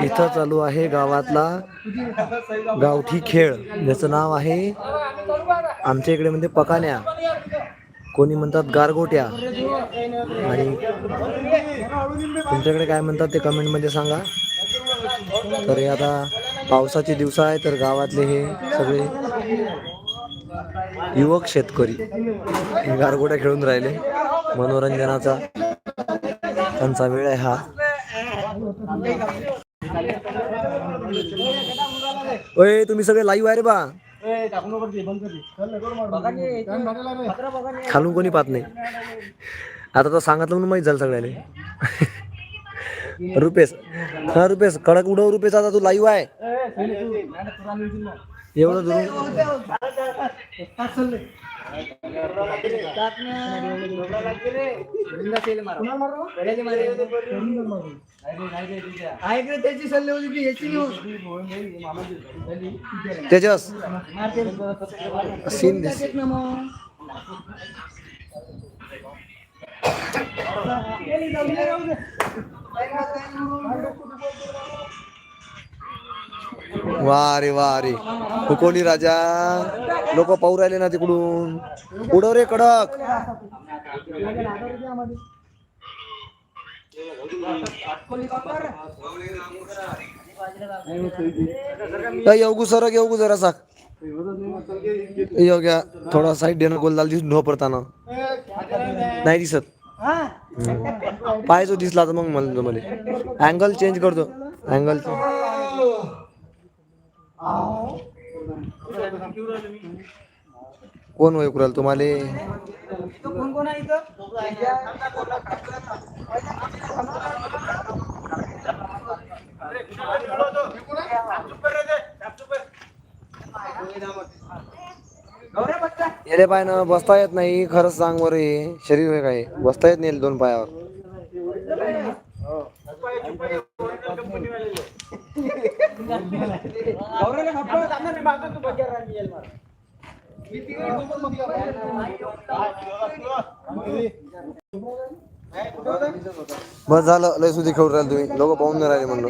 इथं चालू आहे गावातला गावठी खेळ. ज्याचं नाव आहे आमच्या इकडे म्हणजे पकान्या कोणी म्हणतात गारगोट्या. आणि तुमच्याकडे काय म्हणतात ते कमेंटमध्ये सांगा. तर हे आता पावसाचे दिवस आहे तर गावातले हे सगळे युवक शेतकरी गारगोट्या खेळून राहिले. मनोरंजनाचा त्यांचा वेळ आहे हा. ओय तुम्ही सगळे लाईव्ह आहे रे बा. खालून कोणी पाहत नाही. आता तो सांगितलं म्हणून माहीत झालं सगळ्याले. रुपेश हा रुपेश कडक उडव रुपेश आता तू लाईव्ह आहे. एवढं दुरून त्याची सल्ले होती की याची तेजस सीन दिस वा रे वा रे हुकोली हो, राजा? लोक पाहू राहिले ना तिकडून. उडव रे कडक. येऊ सर येऊ जरा साक. येऊ घ्या. थोडा साईड देणं गोलदाल दिसून ढो पडताना नाही दिसत. पाय जो दिसला तर मग मला मला अँगल चेंज करतो. अँगल कोण ओळखू कुराल तुम्हाला? याले येले पाय ना बसता येत नाही खरंच सांग बरं हे. शरीर काय? बसता येत नाही दोन पायावर गौऱ्याला खपलं जाणार नाही मागं तू बघ्या राहिली येईल मला. बस झालं लय सुधी खेळून राहिले तुम्ही. लोक पाहून नाही राहिले म्हणलं.